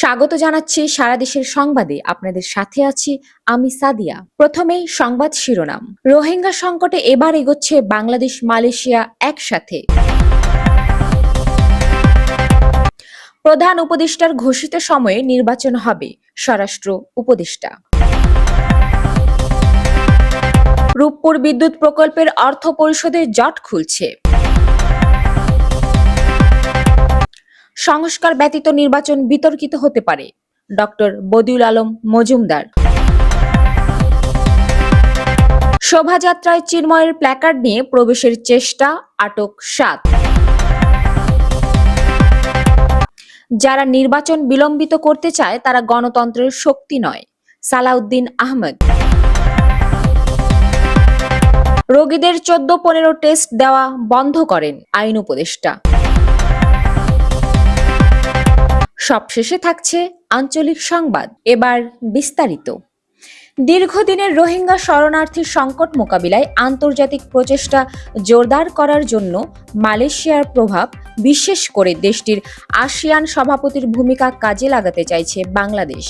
স্বাগত জানাচ্ছি সারা দেশের সংবাদে। আপনাদের সাথে আছি আমি সাদিয়া। প্রথমেই সংবাদ শিরোনাম। রোহিঙ্গা সংকটে এবার এগোচ্ছে বাংলাদেশ, মালয়েশিয়া একসাথে। প্রধান উপদেষ্টার ঘোষিত সময়ে নির্বাচন হবে, স্বরাষ্ট্র উপদেষ্টা। রূপপুর বিদ্যুৎ প্রকল্পের অর্থ পরিশোধে জট খুলছে। সংস্কার ব্যতীত নির্বাচন বিতর্কিত হতে পারে। ডক্টর বদিউল আলম মজুমদার। শোভাযাত্রায় চিন্ময়ের প্ল্যাকার্ড নিয়ে প্রবেশের চেষ্টা, আটক সাত। যারা নির্বাচন বিলম্বিত করতে চায়, তারা গণতন্ত্রের শক্তি নয়, সালাউদ্দিন আহমেদ। রোগীদের চোদ্দ পনেরো টেস্ট দেওয়া বন্ধ করেন আইন উপদেষ্টা। সবশেষে থাকছে আঞ্চলিক সংবাদ। এবার বিস্তারিত। দীর্ঘদিনের রোহিঙ্গা শরণার্থী সংকট মোকাবিলায় আন্তর্জাতিক প্রচেষ্টা জোরদার করার জন্য মালয়েশিয়ার প্রভাব বিশেষ করে দেশটির আসিয়ান সভাপতির ভূমিকা কাজে লাগাতে চাইছে বাংলাদেশ।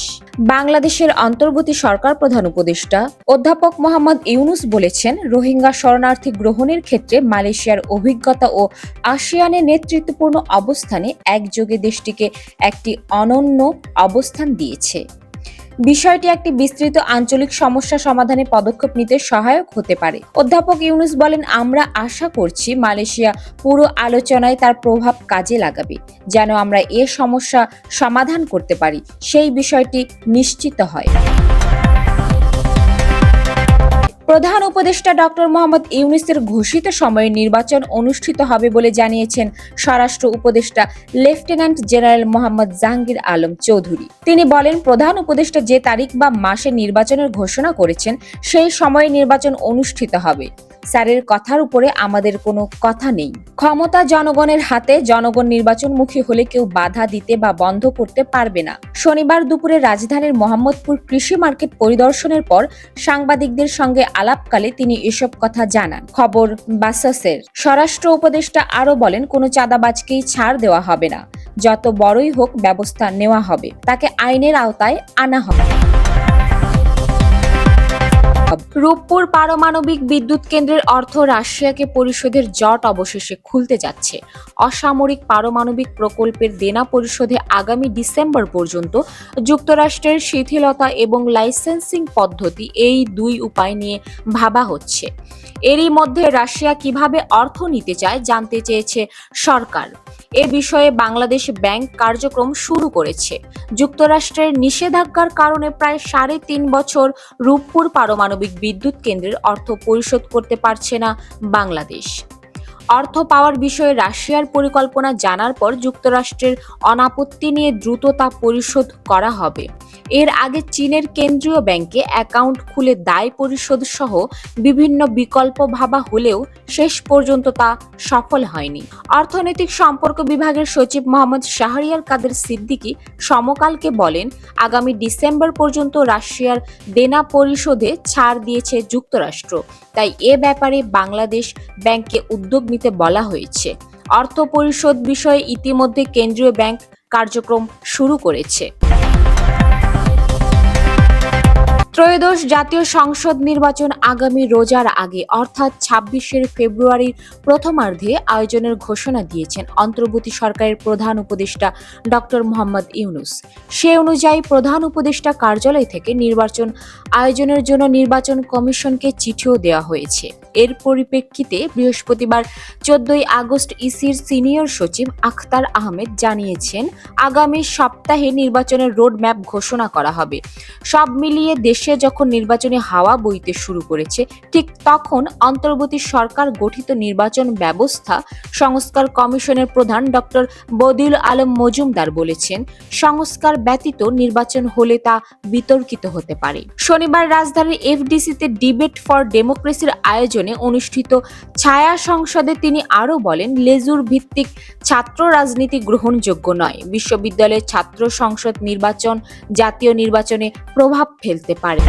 বাংলাদেশের অন্তর্বর্তী সরকার প্রধান উপদেষ্টা অধ্যাপক মোহাম্মদ ইউনুস বলেছেন, রোহিঙ্গা শরণার্থী গ্রহণের ক্ষেত্রে মালয়েশিয়ার অভিজ্ঞতা ও আসিয়ানের নেতৃত্বপূর্ণ অবস্থানে একযোগে দেশটিকে একটি অনন্য অবস্থান দিয়েছে। বিষয়টি একটি বিস্তৃত আঞ্চলিক সমস্যা সমাধানে পদক্ষেপ নিতে সহায়ক হতে পারে। অধ্যাপক ইউনুস বলেন, আমরা আশা করছি মালয়েশিয়া পুরো আলোচনায় তার প্রভাব কাজে লাগাবে, যেন আমরা এ সমস্যা সমাধান করতে পারি। সেই বিষয়টি নিশ্চিত হয়। প্রধান উপদেষ্টা ডক্টর মোহাম্মদ ইউনিসের ঘোষিত সময়ে নির্বাচন অনুষ্ঠিত হবে বলে জানিয়েছেন স্বরাষ্ট্র উপদেষ্টা লেফটেন্যান্ট জেনারেল মোহাম্মদ জাহাঙ্গীর আলম চৌধুরী। তিনি বলেন, প্রধান উপদেষ্টা যে তারিখ বা মাসে নির্বাচনের ঘোষণা করেছেন, সেই সময়ে নির্বাচন অনুষ্ঠিত হবে। স্যারের কথার উপরে আমাদের কোনো কথা নেই। ক্ষমতা জনগণের হাতে জনগণ নির্বাচনমুখী হলে কেউ বাধা দিতে বা বন্ধ করতে পারবে না। শনিবার দুপুরে রাজধানীর মোহাম্মদপুর কৃষি মার্কেট পরিদর্শনের পর সাংবাদিকদের সঙ্গে আলাপকালে তিনি এসব কথা জানান। খবর বাসাসের। স্বরাষ্ট্র উপদেষ্টা আরও বলেন, কোনো চাঁদাবাজকেই ছাড় দেওয়া হবে না। যত বড়ই হোক ব্যবস্থা নেওয়া হবে। তাকে আইনের আওতায় আনা হবে। রূপপুর পারমাণবিক বিদ্যুৎ কেন্দ্রের অর্থ রাশিয়াকে পরিশোধের জট অবশেষে খুলতে যাচ্ছে। অসামরিক পারমাণবিক প্রকল্পের দেনা পরিশোধে আগামী ডিসেম্বর পর্যন্ত যুক্তরাষ্ট্রের শিথিলতা এবং লাইসেন্সিং পদ্ধতি এই দুই উপায় নিয়ে ভাবা হচ্ছে। এরই মধ্যে রাশিয়া কীভাবে অর্থ নিতে চায় জানতে চেয়েছে সরকার। এ বিষয়ে বাংলাদেশ ব্যাংক কার্যক্রম শুরু করেছে। যুক্তরাষ্ট্রের নিষেধাজ্ঞার কারণে প্রায় সাড়ে তিন বছর রূপপুর পারমাণবিক বিদ্যুৎ কেন্দ্রের অর্থ পরিশোধ করতে পারছে না বাংলাদেশ। অর্থ পাওয়ার বিষয়ে রাশিয়ার পরিকল্পনা জানার পর যুক্তরাষ্ট্রের অনাপত্তি নিয়ে দ্রুত তা পরিশোধ করা হবে। এর আগে চীনের কেন্দ্রীয় ব্যাংকে অ্যাকাউন্ট খুলে দায় পরিশোধ সহ বিভিন্ন বিকল্প ভাবা হলেও শেষ পর্যন্ত তা সফল হয়নি। অর্থনৈতিক সম্পর্ক বিভাগের সচিব মোহাম্মদ শাহরিয়ার কাদের সিদ্দিকী সমকালকে বলেন, আগামী ডিসেম্বর পর্যন্ত রাশিয়ার দেনা পরিশোধে ছাড় দিয়েছে যুক্তরাষ্ট্র। তাই এ ব্যাপারে বাংলাদেশ ব্যাংককে উদ্যোগ নিতে বলা হয়েছে। অর্থ পরিশোধ বিষয়ে ইতিমধ্যে কেন্দ্রীয় ব্যাংক কার্যক্রম শুরু করেছে। ত্রয়োদশ জাতীয় সংসদ নির্বাচন আগামী রোজার আগে, অর্থাৎ ছাব্বিশের ফেব্রুয়ারির প্রথমার্ধে আয়োজনের ঘোষণা দিয়েছেন অন্তর্বর্তী সরকারের প্রধান উপদেষ্টা ডক্টর মোহাম্মদ ইউনুস। সে অনুযায়ী প্রধান উপদেষ্টা কার্যালয় থেকে নির্বাচন, আয়োজনের জন্য নির্বাচন কমিশনকে চিঠিও দেওয়া হয়েছে। এর পরিপ্রেক্ষিতে বৃহস্পতিবার চোদ্দই আগস্ট ইসির সিনিয়র সচিব আখতার আহমেদ জানিয়েছেন, আগামী সপ্তাহে নির্বাচনের রোডম্যাপ ঘোষণা করা হবে। সব মিলিয়ে দেশে যখন নির্বাচনী হাওয়া বইতে শুরু করেছে, ঠিক তখন অন্তর্বর্তী সরকার গঠিত নির্বাচন ব্যবস্থা সংস্কার কমিশনের প্রধান ডক্টর বদিল আলম মজুমদার বলেছেন, সংস্কার ব্যতীত নির্বাচন হলে তা বিতর্কিত হতে পারে। শনিবার রাজধানীর এফডিসিতে ডিবেট ফর ডেমোক্রেসির আয়োজনে অনুষ্ঠিত ছায়া সংসদে তিনি আরও বলেন, লেজুর ভিত্তিক ছাত্র রাজনীতি গ্রহণযোগ্য নয়। বিশ্ববিদ্যালয়ের ছাত্র সংসদ নির্বাচন জাতীয় নির্বাচনে প্রভাব ফেলতে পারে।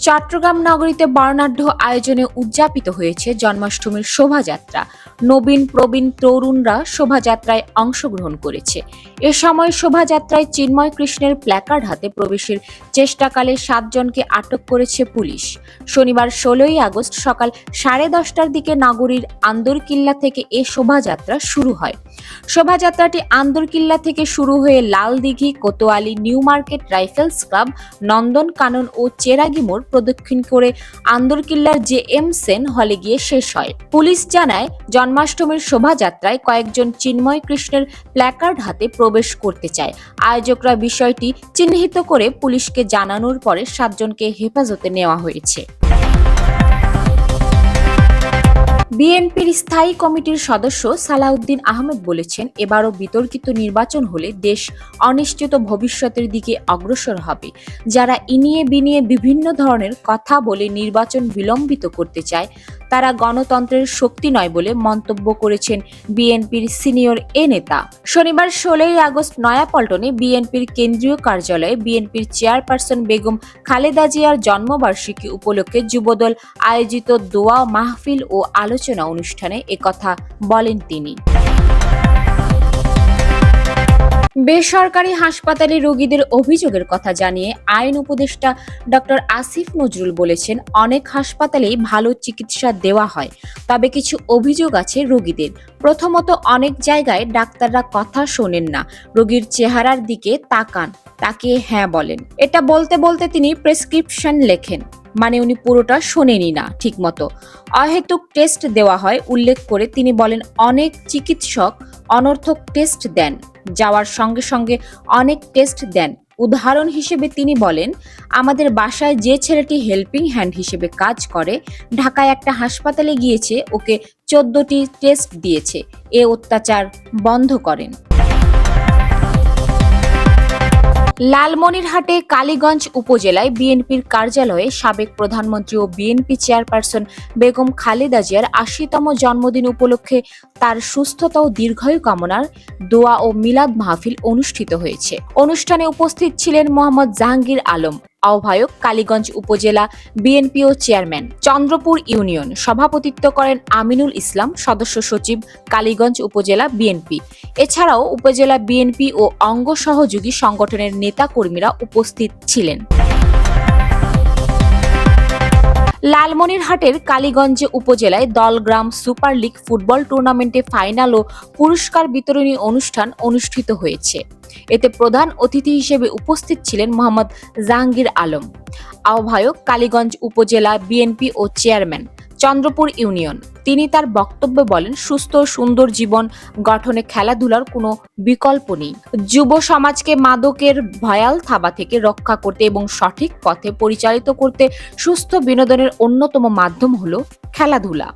চট্টগ্রাম নগরীতে বর্ণাঢ্য আয়োজনে উদযাপিত হয়েছে জন্মাষ্টমীর শোভাযাত্রা। নবীন, প্রবীণ, তরুণরা শোভাযাত্রায় অংশগ্রহণ করেছে। এ সময় শোভাযাত্রায় চিন্ময় কৃষ্ণের প্ল্যাকার্ড হাতে প্রবেশের চেষ্টাকালে সাতজনকে আটক করেছে পুলিশ। শনিবার ষোলোই আগস্ট সকাল সাড়ে দশটার দিকে নগরীর আন্দরকিল্লা থেকে এ শোভাযাত্রা শুরু হয়। শোভাযাত্রাটি আন্দরকিল্লা থেকে শুরু হয়ে Laldighi, Kotwali, new market, rifles club Nandan Kanan ও চেরাগি মোড় প্রদক্ষিণ করে আন্দরকিল্লার জে এম সেন হলে গিয়ে শেষ হয়। পুলিশ জানায়, জন্মাষ্টমীর শোভাযাত্রায় কয়েকজন চিন্ময় কৃষ্ণের প্ল্যাকার্ড হাতে প্রবেশ করতে চায়। আয়োজকরা বিষয়টি চিহ্নিত করে পুলিশকে জানানোর পরে সাতজনকে হেফাজতে নেওয়া হয়েছে। বিএনপির স্থায়ী কমিটির সদস্য সালাউদ্দিন আহমেদ বলেছেন, এবারও বিতর্কিত নির্বাচন হলে দেশ অনিশ্চিত ভবিষ্যতের দিকে অগ্রসর হবে। যারা ইনিয়ে বিনিয়ে বিভিন্ন ধরনের কথা বলে নির্বাচন বিলম্বিত করতে চায় তারা গণতন্ত্রের শক্তি নয় বলে মন্তব্য করেছেন বিএনপির সিনিয়র এ নেতা। শনিবার ষোলোই আগস্ট নয়াপল্টনে বিএনপির কেন্দ্রীয় কার্যালয়ে বিএনপির চেয়ারপারসন বেগম খালেদা জিয়ার জন্মবার্ষিকী উপলক্ষে যুবদল আয়োজিত দোয়া মাহফিল ও আলোচনা অনুষ্ঠানে একথা বলেন তিনি। বেসরকারি হাসপাতালে রোগীদের অভিযোগের কথা জানিয়ে আইন উপদেষ্টা ডক্টর আসিফ নজরুল বলেছেন, অনেক হাসপাতালেই ভালো চিকিৎসা দেওয়া হয়, তবে কিছু অভিযোগ আছে রোগীদের। প্রথমত, অনেক জায়গায় ডাক্তাররা কথা শোনেন না, রোগীর চেহারার দিকে তাকান তাকে হ্যাঁ বলেন। এটা বলতে বলতে তিনি প্রেসক্রিপশন লেখেন মানে উনি পুরোটা শোনেনি না ঠিকমতো। অহেতুক টেস্ট দেওয়া হয়, উল্লেখ করে তিনি বলেন, অনেক চিকিৎসক অনর্থক টেস্ট দেন। যাওয়ার সঙ্গে সঙ্গে অনেক টেস্ট দেন। উদাহরণ হিসেবে তিনি বলেন, আমাদের বাসায় যে ছেলেটি হেল্পিং হ্যান্ড হিসেবে কাজ করে, ঢাকায় একটা হাসপাতালে গিয়েছে, ওকে চোদ্দটি টেস্ট দিয়েছে। এ অত্যাচার বন্ধ করেন। লালমনিরহাটে কালীগঞ্জ উপজেলায় বিএনপির কার্যালয়ে সাবেক প্রধানমন্ত্রী ও বিএনপি চেয়ারপারসন বেগম খালেদা জিয়ার আশিতম জন্মদিন উপলক্ষে তার সুস্থতা ও দীর্ঘায়ু কামনার দোয়া ও মিলাদ মাহফিল অনুষ্ঠিত হয়েছে। অনুষ্ঠানে উপস্থিত ছিলেন মোহাম্মদ জাহাঙ্গীর আলম। আহ্বায়ক কালীগঞ্জ উপজেলা বিএনপি ও চেয়ারম্যান। চন্দ্রপুর ইউনিয়ন সভাপতিত্ব করেন আমিনুল ইসলাম, সদস্য সচিব কালীগঞ্জ উপজেলা বিএনপি। এছাড়াও উপজেলা বিএনপি ও অঙ্গ সহযোগী সংগঠনের নেতা কর্মীরা উপস্থিত ছিলেন। লালমনিরহাটের কালীগঞ্জ উপজেলায় দলগ্রাম সুপার লিগ ফুটবল টুর্নামেন্টে ফাইনাল ও পুরস্কার বিতরণী অনুষ্ঠান অনুষ্ঠিত হয়েছে। এতে প্রধান অতিথি হিসেবে উপস্থিত ছিলেন মোহাম্মদ জাহাঙ্গীর আলম। আহ্বায়ক কালীগঞ্জ উপজেলা বিএনপি ও চেয়ারম্যান চন্দ্রপুর ইউনিয়ন। তিনি তার বক্তব্যে বলেন, সুস্থ, সুন্দর জীবন, গঠনে খেলাধুলার কোনো বিকল্প নেই। যুব সমাজকে মাদকের ভয়াল থাবা থেকে রক্ষা করতে এবং সঠিক পথে পরিচালিত করতে সুস্থ বিনোদনের অন্যতম মাধ্যম হলো খেলাধুলা।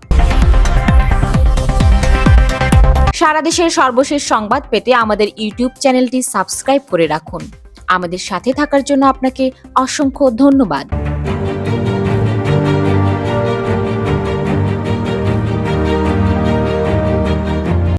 সারা দেশের সর্বশেষ সংবাদ পেতে আমাদের ইউটিউব চ্যানেলটি সাবস্ক্রাইব করে রাখুন। আমাদের সাথে থাকার জন্য আপনাকে অসংখ্য ধন্যবাদ।